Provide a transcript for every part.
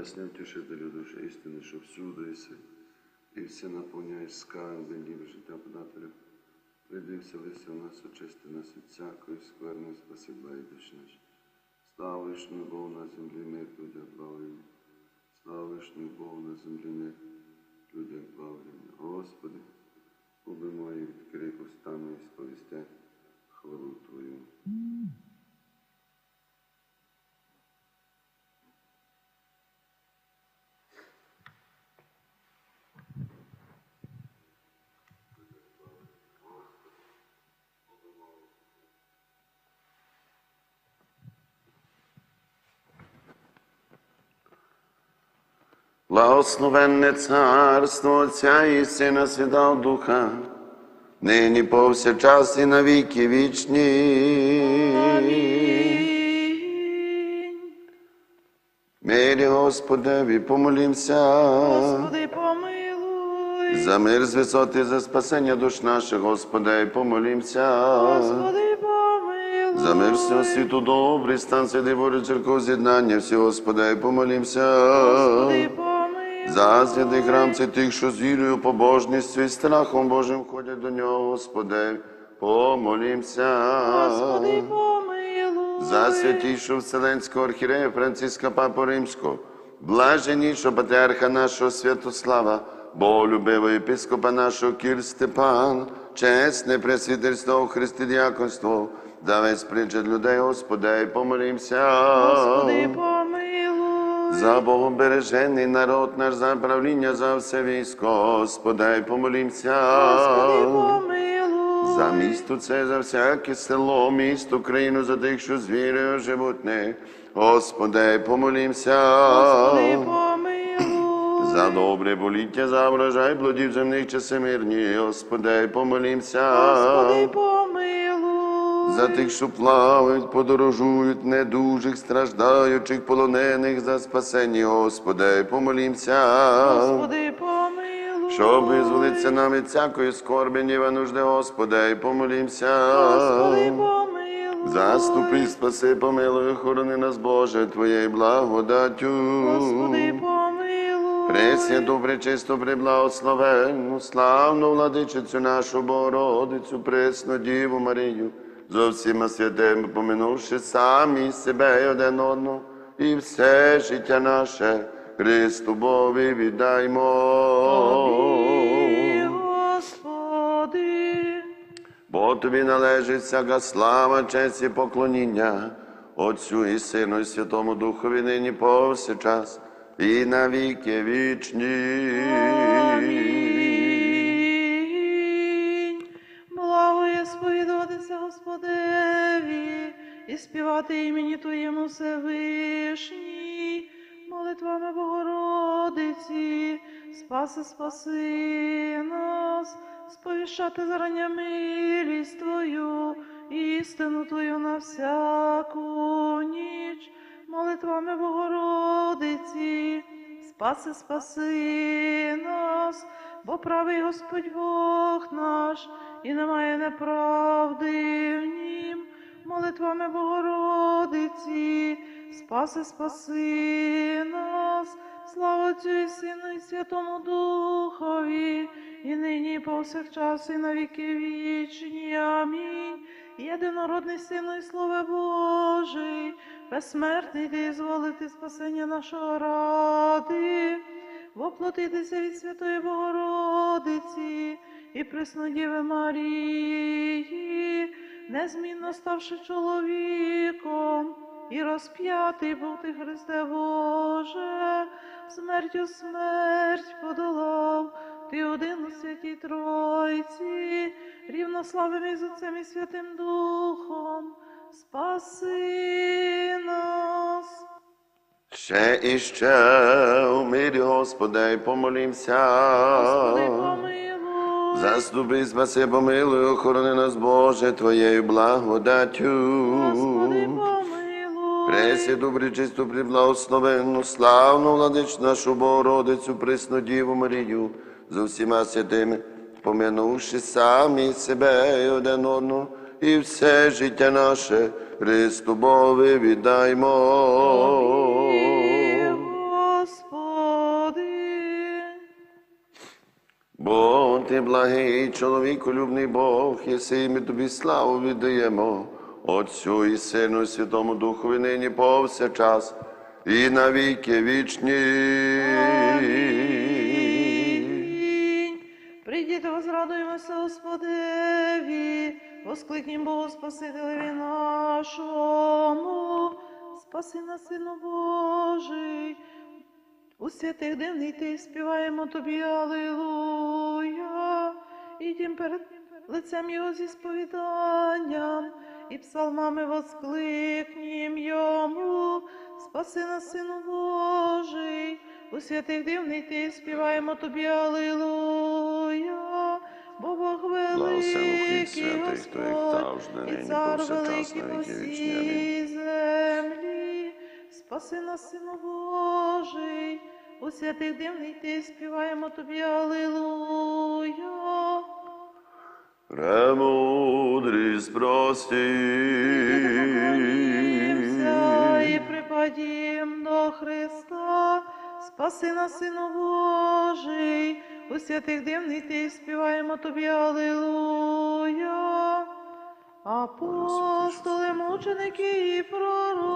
Небесний утішителю душі істини, що всюди єси, і все наповняєш скарби, ніби життя подателю. Прийди, вселися в нас, очисти нас від всякої скверни, спаси душ наш. Слава вишню Богу на землі мир, людях бавлення. Слава вишню Богу на землі мир, людях бавлення. Господи, губи мої відкрий устами і сповістя хвалу Твою. Благословенне царство Отця і Сина Святого Духа, нині повсякчас і на віки вічні. Мирі Господеві, помолімся. Господи, помилуй. За мир з висоти, за спасення душ наших, Господи, помолімся. Господи, помилуй. За мир всього світу добрий, стан святий Божий церков з'єднання, всі, Господи, помолімся. Господи, помилуй. За святий храм це тих, що з вірою, побожністю і страхом Божим входять до нього, Господи, помолімся. Господи, помилуй. За святійшого Вселенського архірея Франциска Папу Римського, блаженнішого патріарха нашого Святослава, Боголюбивого єпископа нашого Кір Степан, чесне пресвітерство, християнство, да весь причет людей, Господи, помолімся. Господи, помилуй. За Богобережений народ наш, за правління, за все військо, Господи, помолімся. Господи, помилуй. За місто це, за всяке село, місто, країну, за тих, що з вірою живуть не. Господи, помолімся. Господи, помилуй. За добре боліття, за врожай плодів земних часи мирні, Господи, помолімся. Господи, помилуй. За тих, що плавають, подорожують, недужих, страждаючих, полонених за спасення, Господи, помолімся. Господи, помилуй. Щоб визволитися нам від всякої скорби, ніва нужди, Господи, помолімся. Господи, помилуй. Заступи, спаси, помилуй, охорони нас, Боже, Твоєю благодаттю. Господи, помилуй. Пресвяту, пречисту, преблагословенну, славну владичицю нашу Богородицю, пресну Діву Марію, зо всіма святими, поминувши самі себе і один одного, і все життя наше Христу Бові віддаймо. Господи. Бо тобі належить всяка слава, честь і поклоніння, Отцю і Сину, і Святому Духові нині повсякчас, і на віки вічні. Амінь. І імені Твоєму Всевишній, молитвами Богородиці, спаси, спаси нас, сповіщати зарання милість Твою, істину Твою на всяку ніч, молитвами Богородиці, спаси, спаси нас, бо правий Господь Бог наш, і немає неправди в нім, молитвами Богородиці, спаси, спаси нас, слава Отцю і Сину, і Святому Духові, і нині, повсякчас, і на віки вічні. Амінь. Єдинородний Сину і Слове Божий, безсмертний ти зволити спасення нашого ради, воплотитися від Святої Богородиці і Преснодіви Марії, незмінно ставши чоловіком, і розп'ятий був ти, Христе Боже, смертю смерть подолав, ти один у святій Тройці, рівнославим із Отцем і Святим Духом, спаси нас. Ще і ще у мирі, Господи, помолімся. Господи, помилуй. Заступи, спаси, помилуй, охорони нас, Боже, Твоєю благодаттю. Господи, помилуй. Пресі, добрі, чисто приблагословенну, славну владич нашу Богородицю, пресну Діву Марію, з усіма святими, поминувши самі себе і один одного, і все життя наше Христу Богові віддаймо. Господи. Бо ти благий, чоловік, любний Бог, єси, ми тобі славу віддаємо. Отцю і Сину, і Святому Духові нині повсякчас, і на віки вічні. Прийдіть, возрадуємося Господеві, воскликнім Богу Спасителеві нашому, спаси нас, Сину Божий. У святих дивний ти співаємо тобі, Аллилуйя. Ідім перед лицем Його зі сповіданням і псалмами воскликнім Йому. Спаси нас, Сину Божий. У святих дивний ти співаємо тобі, Аллилуйя. Бо Бог великий Господь, і цар великий по всій землі. Спаси нас, Сину Божий. У святих дивний ти співаємо тобі, Премудрість Поклонімся і прості. припадім до Христа, спаси нас, Сину Божий, у святих дивний ти співаємо тобі, Аллилуйя. Апостоли, мученики і пророки,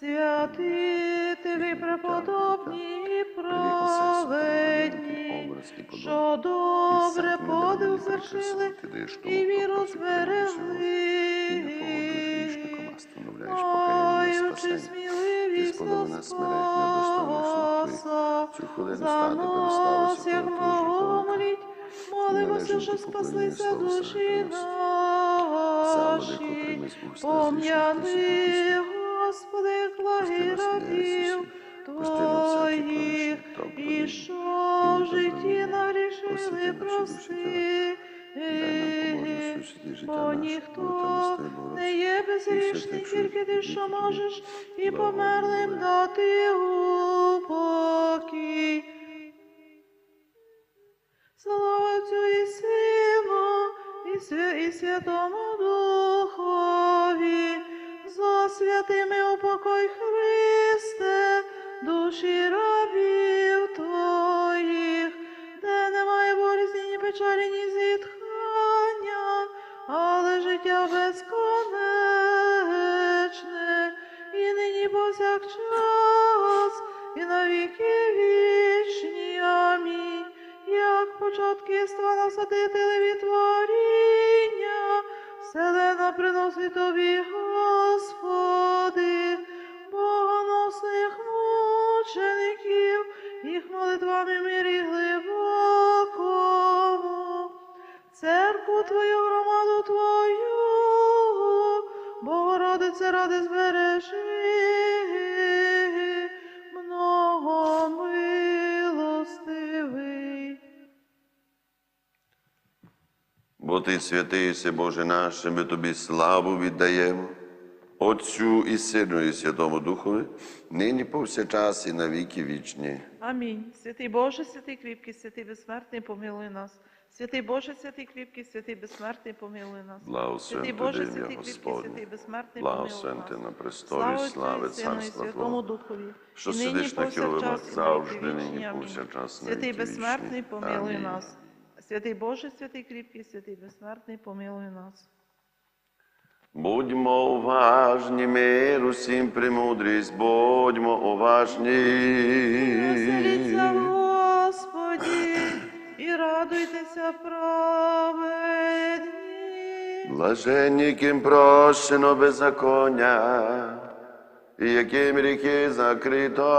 святителі преподобні і праведні, що добре подив звершили і віру зберегли. Маючи сміливість Господи, Спаса, за нас, як переставився молить, молимося, що спаслися душі наші. Пом'яни, нарішили. Бо ніхто не є безгрішний, тільки ти, що можеш, і померлим дати упокій. Слава Отцю і Сину, і, Свя, і Святому Духові, за святими упокой Христе, душі рабів Твоїх, печалі, ні зітхання, але життя безконечне, і нині повсякчас, і на віки вічні. Амінь. Як початки ства насадителеві творіння, вселена приносить тобі, Господи, богоносних мучеників, їх молитвами мирі глибокому, церкву Твою, громаду Твою, Богородице, ради збережи, многомилостивий. Бо ти святий, єси, Боже наш, ми тобі славу віддаємо. Отцю і Сину, і Святому Духові, нині повсякчас і на віки вічні. Амінь. Святий Боже, святий кріпкий, святий безсмертний, помилуй нас. Святий Боже, святий кріпкий, святий безсмертний, помилуй нас. Святий Боже, святий кріпкий, святий безсмертний, помилуй Благословен ти на престолі слави Царства Твого, Духові. що сидиш на на завжди, нині повсякчас на Святий безсмертний, помилуй нас. Святий Боже, святий кріпкий, святий безсмертний, помилуй нас. Будьмо уважні, мир усім премудрість, будьмо уважні. Веселіться Господі і радуйтеся праведні. Блаженні, ким прощено беззаконня, і яким ріки закрито.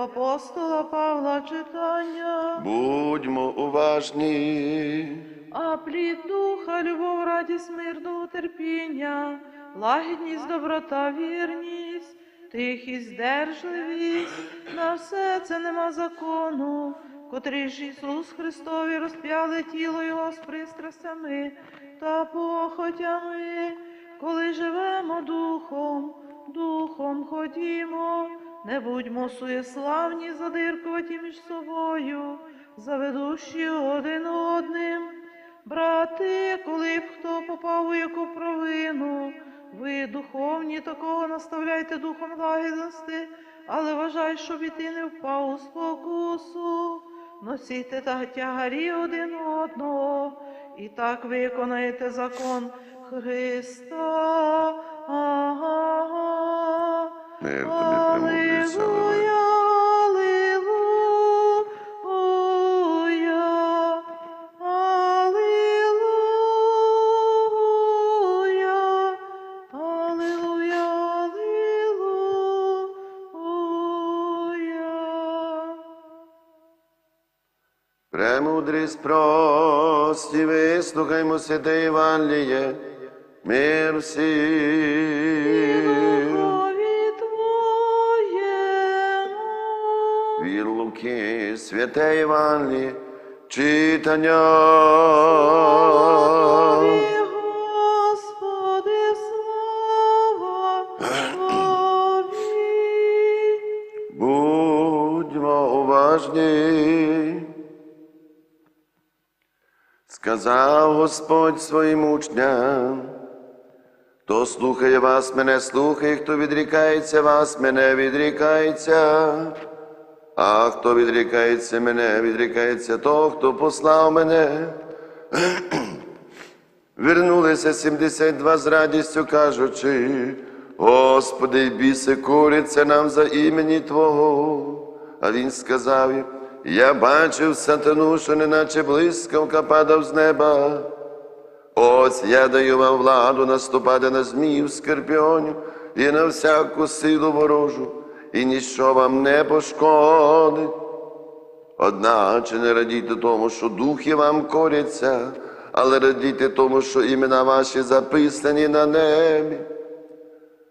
Апостола Павла читання. Будьмо уважні. А плід духа, любов, радість, мир, довготерпіння, лагідність, доброта, вірність, тихість, здержливість, на все це нема закону, котрий ж Ісус Христові розп'яли тіло Його з пристрастями та похотями, коли живемо духом, духом ходімо, не будьмо суєславні, задиркуваті між собою, заведущі один одним. Брати, коли б хто попав у яку провину, ви духовні такого наставляйте духом лагідності, але вважай, щоб і ти не впав у спокусу. Носійте та тягарі один одного, і так виконаєте закон Христа. Ага. Мир Алілуя, алілуя, алілуя, алілуя, алілуя. Премудрість прості, вислухаймо святе Євангеліє, мир всім. Луки, святе Євангеліє, читання. Тобі, Господи, слава Тобі. Будьмо уважні. Сказав Господь своїм учням, хто слухає вас, мене слухає, хто відрікається вас, мене відрікається. А хто відрікається мене, відрікається того, хто послав мене. Вернулися 72 з радістю, кажучи, Господи, біси куряться нам за імені Твого. А він сказав я бачив сатану, що неначе блискавка падав з неба. Ось я даю вам владу наступати на зміїв, скорпіонів і на всяку силу ворожу, і ніщо вам не пошкодить. Одначе не радійте тому, що духи вам коряться, але радійте тому, що імена ваші записані на небі.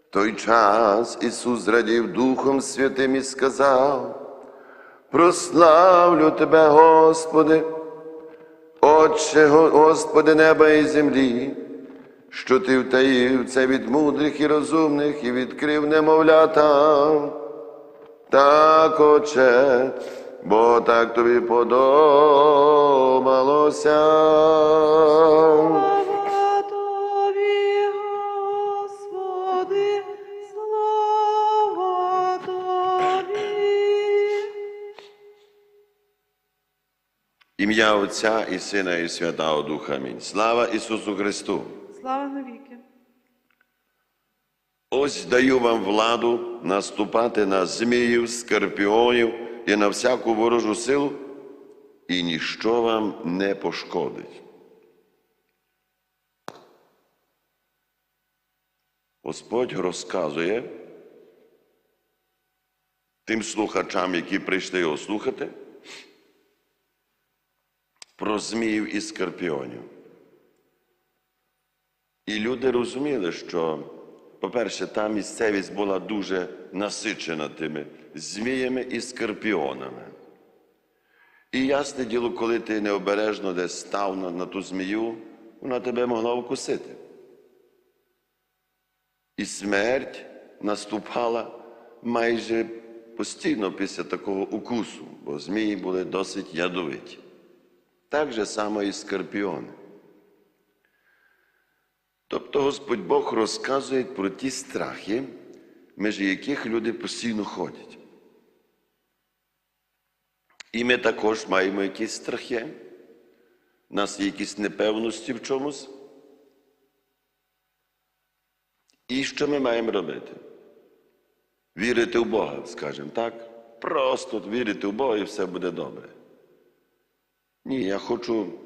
Той час Ісус зрадів Духом Святим і сказав, прославлю Тебе, Господи, Отче, Господи неба і землі, що Ти втаїв це від мудрих і розумних і відкрив немовлятам. Так, Отче, бо так тобі подобалося. Слава Тобі, Господи, слава Тобі. Ім'я Отця і Сина, і Святого Духа. Амінь. Слава Ісусу Христу! Слава навіки. Ось даю вам владу наступати на зміїв, скорпіонів і на всяку ворожу силу, і ніщо вам не пошкодить. Господь розказує тим слухачам, які прийшли його слухати, про зміїв і скорпіонів. І люди розуміли, що, по-перше, та місцевість була дуже насичена тими зміями і скорпіонами. І ясне діло, коли ти необережно десь став на, на ту змію, вона тебе могла вкусити. І смерть наступала майже постійно після такого укусу, бо змії були досить ядовиті. Так же само і скорпіони. Тобто Господь Бог розказує про ті страхи, між яких люди постійно ходять. І ми також маємо якісь страхи, у нас є якісь непевності в чомусь. І що ми маємо робити? Вірити в Бога, скажімо так. Просто вірити в Бога і все буде добре. Ні, я хочу,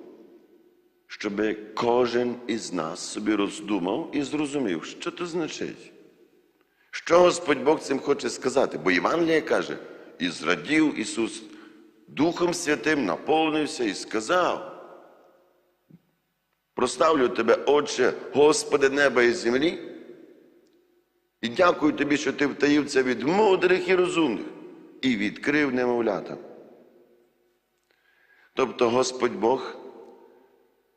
щоб кожен із нас собі роздумав і зрозумів, що це значить. Що Господь Бог цим хоче сказати? Бо Євангеліє каже, і зрадів Ісус Духом Святим наповнився і сказав: проставлю тебе, Отче, Господи неба і землі, І дякую тобі, що ти втаїв це від мудрих і розумних і відкрив немовлятам. Тобто Господь Бог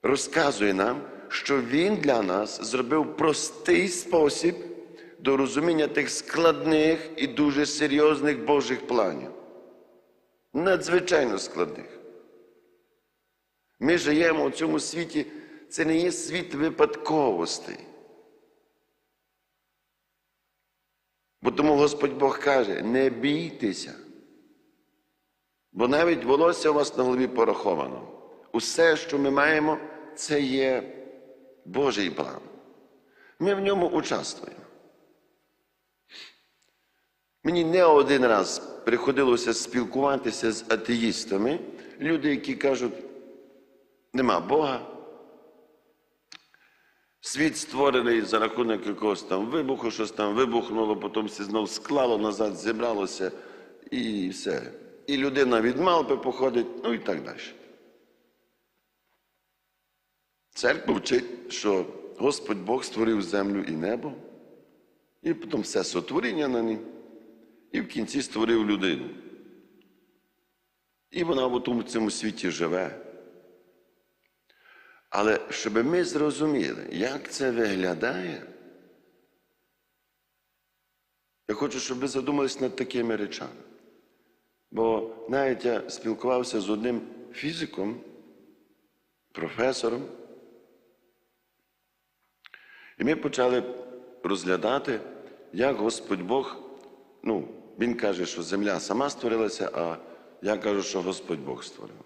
розказує нам, що Він для нас зробив простий спосіб до розуміння тих складних і дуже серйозних Божих планів. Надзвичайно складних. Ми живемо у цьому світі, це не є світ випадковостей. Бо тому Господь Бог каже: не бійтеся. Бо навіть волосся у вас на голові пораховано. Усе, що ми маємо, це є Божий план. Ми в ньому участвуємо. Мені не один раз приходилося спілкуватися з атеїстами, люди, які кажуть, нема Бога. Світ створений за рахунок якогось там вибуху, щось там вибухнуло, потім все знов склало назад, зібралося і все. І людина від малпи походить, ну і так далі. Церква вчить, що Господь Бог створив землю і небо, і потім все сотворіння на ній, і в кінці створив людину. І вона в цьому світі живе. Але щоб ми зрозуміли, як це виглядає, я хочу, щоб ви задумались над такими речами. Бо навіть я спілкувався з одним фізиком, професором, і ми почали розглядати, як Господь Бог, ну, він каже, що земля сама створилася, а я кажу, що Господь Бог створив.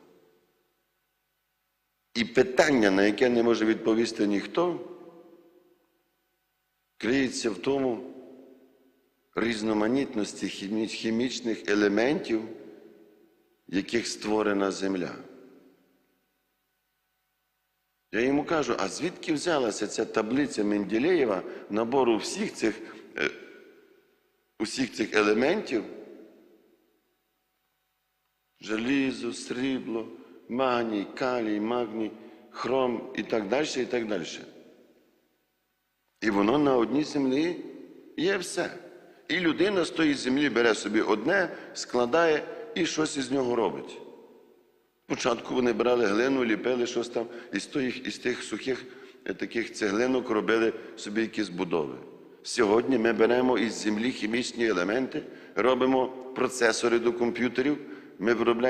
І питання, на яке не може відповісти ніхто, криється в тому різноманітності хімі- хімічних елементів, яких створена земля. Я йому кажу, а звідки взялася ця таблиця Менделєєва набору всіх цих, е, усіх цих елементів? Желізо, срібло, магній, калій, магній, хром і так далі, і так далі. І воно на одній землі є все. І людина з тої землі бере собі одне, складає і щось із нього робить. Спочатку вони брали глину, ліпили щось там, і з тих, із тих сухих е, таких цеглинок робили собі якісь будови. Сьогодні ми беремо із землі хімічні елементи, робимо процесори до комп'ютерів, ми виробляємо.